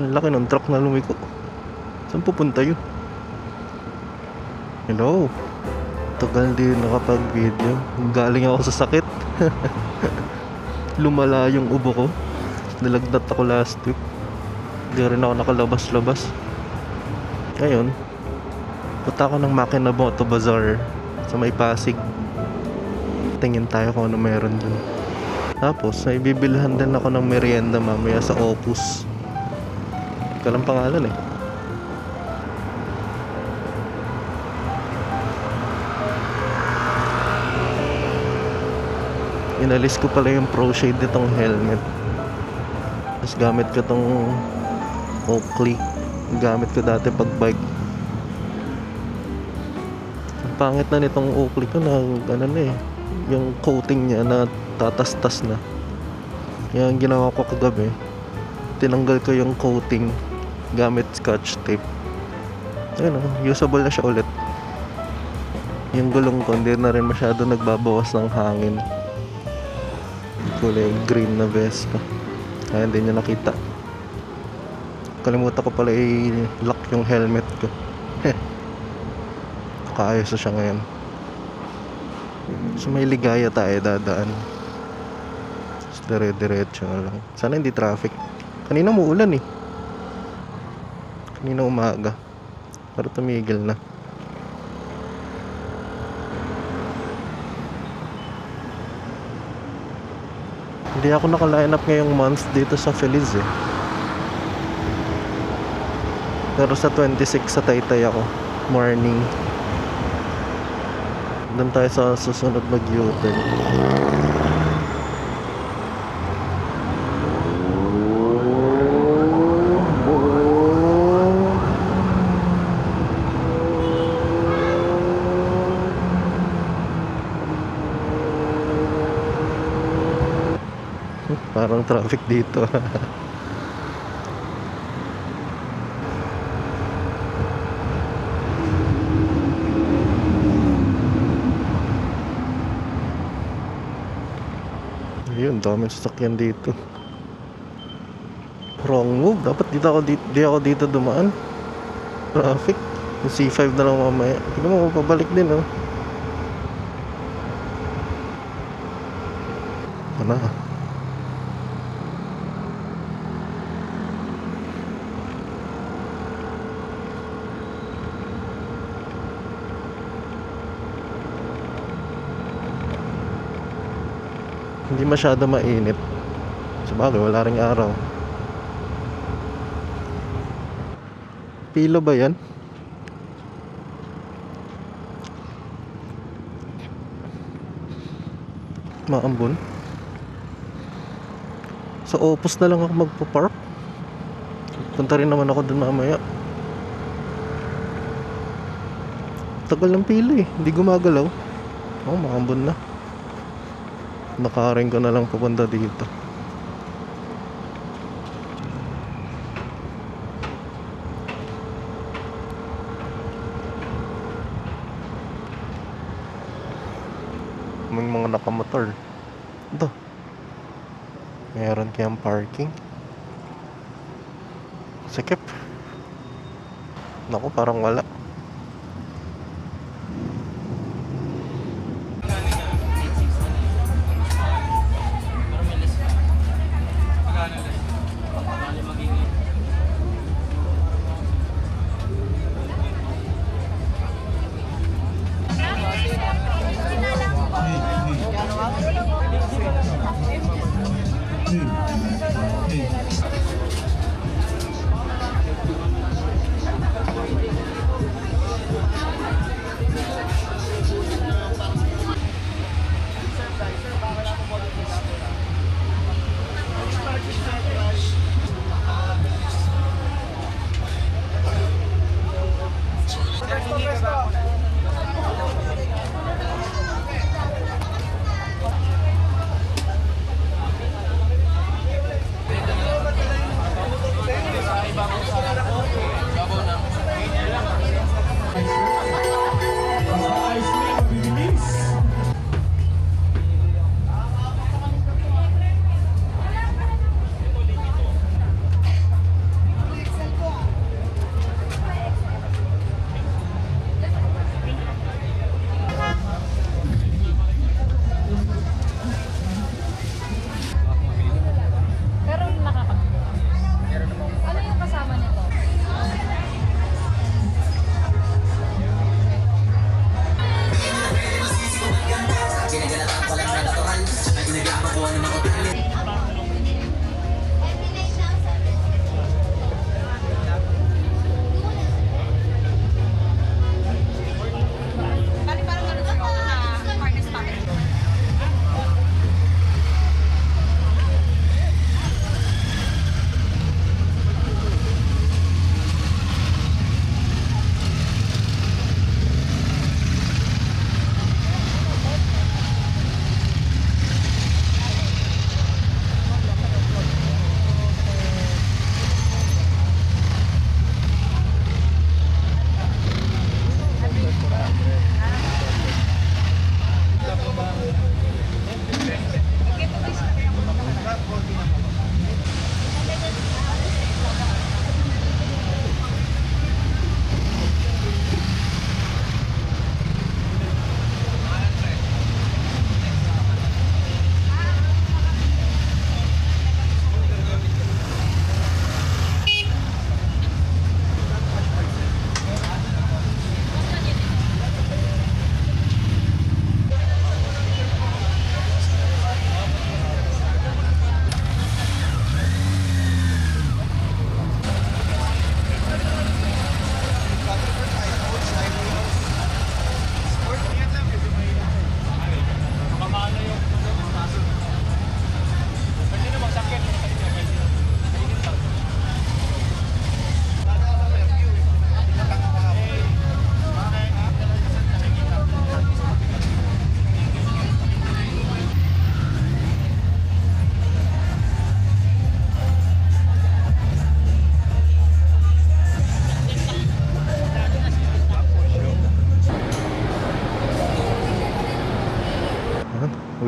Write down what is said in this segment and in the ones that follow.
Ang laki ng truck na lumiko. Saan pupunta yun? Hello? Tagal din nakapag-video. Galing ako sa sakit. Lumala yung ubo ko. Nalagnat ako last week. Hindi rin ako nakalabas-labas. Ngayon, punta ako ng Makina Moto Bazaar sa may Pasig. Tingin tayo kung ano meron dun. Tapos, may bibilhan din ako ng merienda mamaya sa Opus. Kalang pangalan eh. Inalis ko pala yung pro shade nitong helmet. Tapos gamit ko tong Oakley. Gamit ko dati pag bike. Ang pangit na nitong Oakley ko na ano na eh. Yung coating niya na tatastas na. Ang ginawa ko kagabi, tinanggal ko yung coating gamit scotch tape. Ayun oh, usable na siya ulit. Yung gulong ko hindi na rin masyado nagbabawas ng hangin. Kulay green na Vespa. Kaya hindi nyo nakita. Kalimutan ko pala i-lock yung helmet ko. Nakaayos na siya ngayon. So may ligaya tayo dadaan. Tapos dire-diretso na lang. Sana hindi traffic. Kanina muulan eh. Kanina umaga. Pero tumigil na. Hindi ako naka-line up ngayong month dito sa Feliz eh. Pero sa 26 sa Taytay ako. Morning. Doon tayo sa susunod mag-U-turn. Parang traffic dito. Ayun, daming sasakyan dito. Wrong move. Dapat dito ako dito, di ako dito dumaan. Traffic. Yung C5 na lang mamaya. Tignan mo, pabalik din oh. Ano? Hindi masyado mainit. Sa bagay, wala ring araw. Pilo ba yan? Maambon? Sa opus na lang ako magpa-park. Punta rin naman ako dun mamaya. Tagal ng pila eh. Hindi gumagalaw. Oh, maambon na. Nakaring ko na lang papunta dito. May mga nakamotor. Ito. Meron kayang parking. Sikip. Naku, parang wala.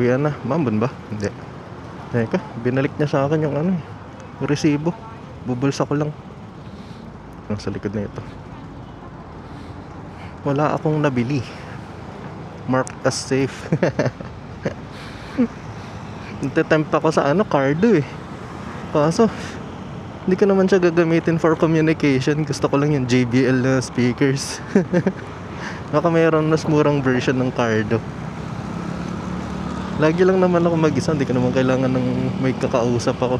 Uwian na. Mambon ba? Hindi. Teka, binalik niya sa akin yung ano eh. Resibo. Bubulsa ko lang. Ang sa likod na ito. Wala akong nabili. Marked as safe. Nagtatempt ako sa ano, cardo eh. Kaso, hindi ko naman siya gagamitin for communication. Gusto ko lang yung JBL na speakers. Baka mayroon mas murang version ng cardo. Lagi lang naman ako mag-isa, hindi ko naman kailangan ng may kakausap ako.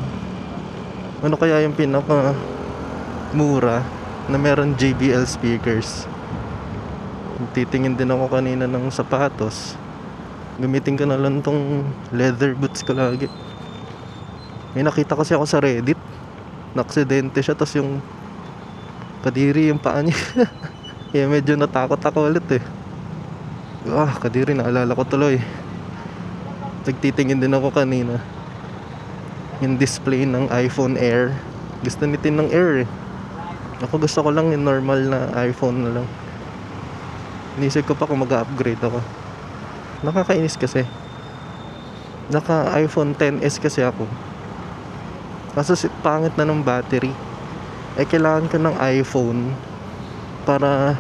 Ano kaya yung pinaka mura na meron JBL speakers? Titingin din ako kanina ng sapatos. Gamitin ko na lang tong leather boots ko lagi. May nakita kasi ako sa Reddit. Naksidente siya, tapos yung kadiri yung paa niya. Kaya medyo natakot ako ulit eh. Ah, kadiri, naalala ko tuloy. Nagtitingin din ako kanina. Yung display ng iPhone Air. Gusto ni Tin ng Air eh. Ako gusto ko lang yung normal na iPhone na lang. Inisip ko pa kung mag-upgrade ako. Nakakainis kasi. Naka iPhone 10s kasi ako. Kaso pangit na ng battery. Eh kailangan ko ng iPhone para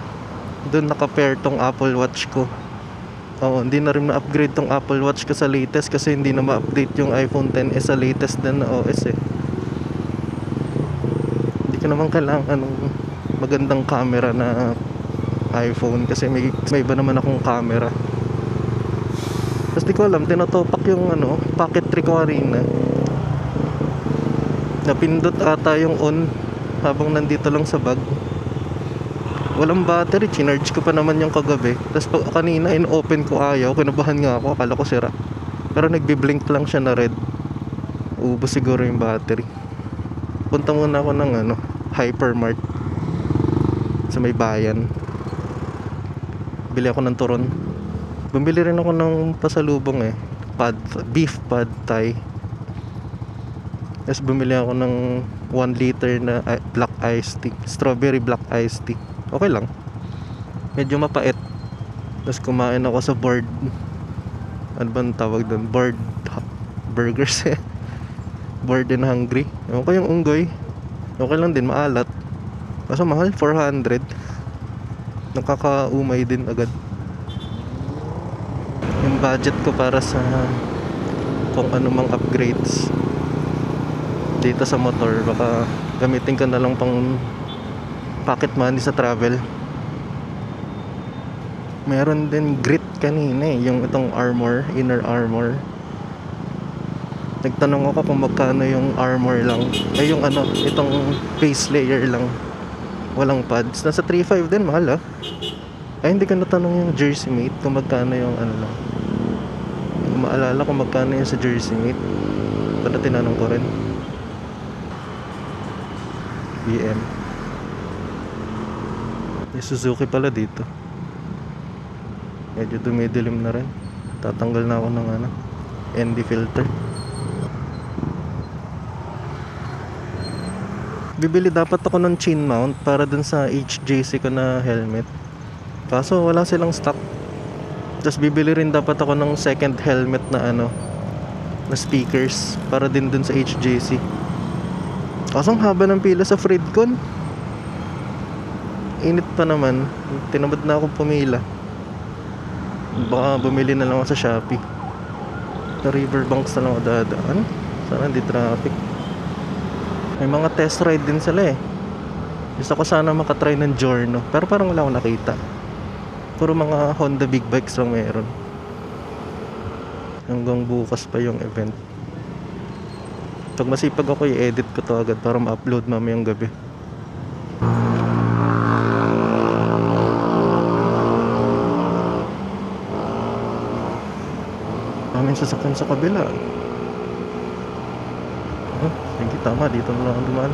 doon naka-pair tong Apple Watch ko. Oo, hindi na rin na-upgrade tong Apple Watch ko sa latest kasi hindi na ma-update yung iPhone 10s sa latest din na OS eh. Hindi ko naman kailangan ng magandang camera na iPhone kasi may, may iba naman akong camera. Tapos di ko alam, tinatopak yung ano, pocket trick ko kanina. Napindot ata yung on habang nandito lang sa bag. Walang battery, chinarge ko pa naman yung kagabi. Tapos pag kanina in-open ko ayaw, kinabahan nga ako, akala ko sira. Pero nagbi-blink lang siya na red. Ubus siguro yung battery. Punta muna ako ng ano, Hypermart sa may bayan. Bili ako ng turon. Bumili rin ako ng pasalubong eh. Pad, beef pad thai. Tapos bumili ako ng 1 liter na black iced tea. Strawberry black iced tea. Okay lang. Medyo mapait. Tapos kumain ako sa board. Ano ba tawag doon? Board burgers eh. board and hungry. Ewan ko yung unggoy. Okay lang din, maalat. Kaso mahal, 400. Nakakaumay din agad. Yung budget ko para sa kung ano mang upgrades dito sa motor baka gamitin ko na lang pang pocket money sa travel. Meron din grit kanina eh yung itong armor inner armor. Nagtanong ako kung magkano yung armor lang. Ay yung ano itong base layer lang. Walang pads. Nasa 3.5 din mahal ah. Ay hindi ko natanong yung jersey mate kung magkano yung ano lang. Maalala kung magkano yung sa jersey mate. Pero tinanong ko rin. BM Suzuki pala dito. Medyo dumidilim na rin. Tatanggal na ako ng ano ND filter. Bibili dapat ako ng chin mount para dun sa HJC ko na helmet. Kaso wala silang stock. Tapos bibili rin dapat ako ng second helmet na ano na speakers para din dun sa HJC kaso ang haba ng pila sa Fredcon init pa naman. Tinamad na akong pumila. Baka bumili na lang ako sa Shopee. Sa Riverbanks na lang ako dadaan. Sana hindi traffic. May mga test ride din sila eh. Gusto ko sana makatry ng Giorno pero parang wala akong nakita. Puro mga Honda big bikes lang meron. Hanggang bukas pa yung event. Pag masipag ako i-edit ko to agad para ma-upload mamayang gabi sa kabila. Oh, sige tama. Dito na lang dumaan.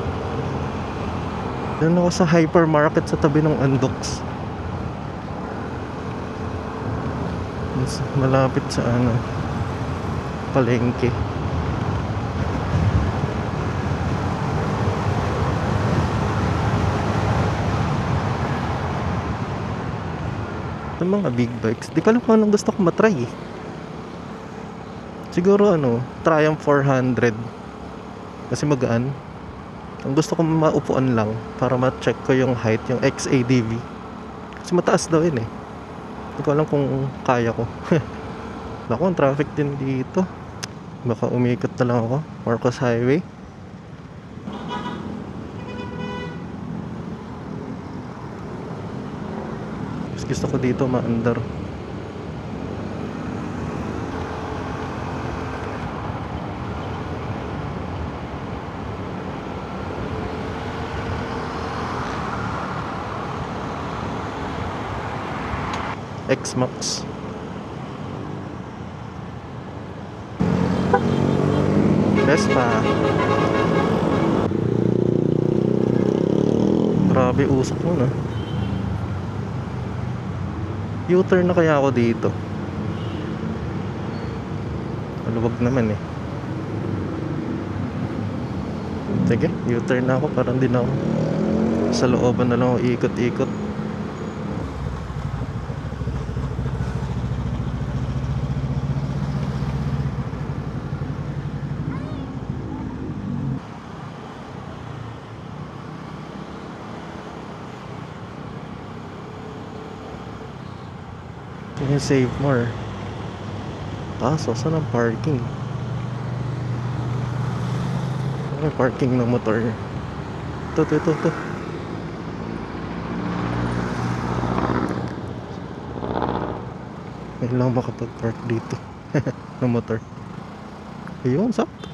Doon ako sa hypermarket sa tabi ng Andox. Malapit sa ano palengke. Ito mga big bikes. Di ko alam kung anong gusto ko matry eh. Siguro ano, Triumph 400. Kasi magaan. Ang gusto ko maupuan lang para ma-check ko yung height, yung XADV. Kasi mataas daw yun eh. Hindi ko alam kung kaya ko. Naku, ang traffic din dito. Baka umikot na lang ako. Marcos Highway. Gusto ko dito maandar. X-Max. Vespa. Grabe usok mo na. U-turn na kaya ako dito. Maluwag naman eh. Sige, U-turn na ako para hindi na ako sa looban na lang ako ikot-ikot. Can save more. Kaso, saan ang parking? Yung parking ng motor? Ito, ito, ito, ito. Ngayon lang makapag-park dito. ng motor. Ayun, sakto.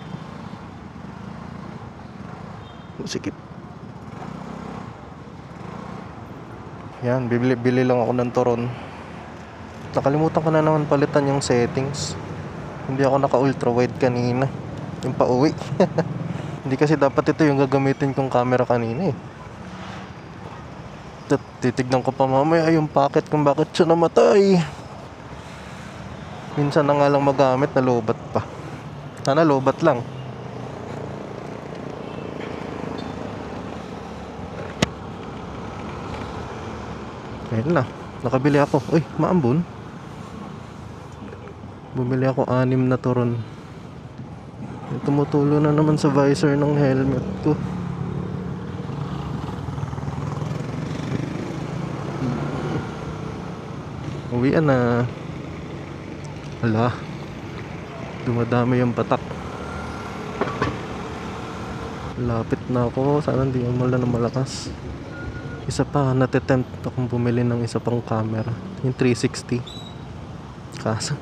Sikip. Yan, bibili, bili lang ako ng toron. Nakalimutan ko na naman palitan yung settings. Hindi ako naka ultra wide kanina. Yung pauwi. Hindi kasi dapat ito yung gagamitin kong camera kanina eh. Tit- Titignan ko pa mamaya yung packet kung bakit siya namatay. Minsan na nga lang magamit na lobat pa. Sana lobat lang. Ayun na. Nakabili ako. Uy, maambon. Bumili ako anim na turon. Tumutulo na naman sa visor ng helmet ko. Uwian na. Ala. Dumadami yung patak. Lapit na ako. Sana hindi yung mala na malakas. Isa pa, natitempt akong bumili ng isa pang camera. Yung 360. Kaso,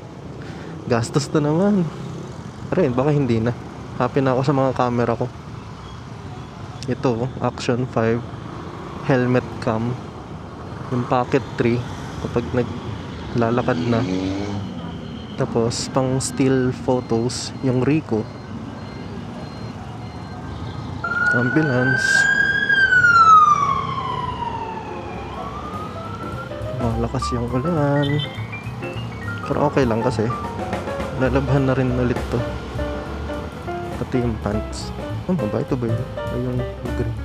gastos na naman. Rin, baka hindi na. Happy na ako sa mga camera ko. Ito, Action 5 Helmet Cam. Yung Pocket 3 kapag naglalakad na. Tapos, pang still photos, yung Ricoh. Ambulance. Malakas yung ulan. Pero okay lang kasi. Lalabhan na rin ulit to. Pati yung pants. Ano ba? Ito ba yun? Ay, yung green.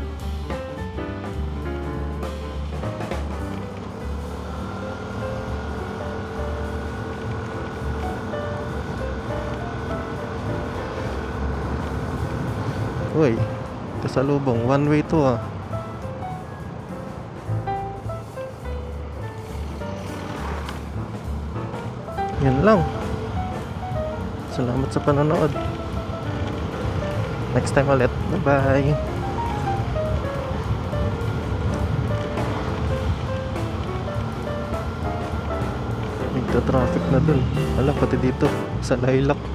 Uy, kasalubong. One way to ah. Yan lang. Salamat sa panonood. Next time ulit. Bye-bye. Nagka-traffic na dun. Wala, pati dito. Sa Lilac.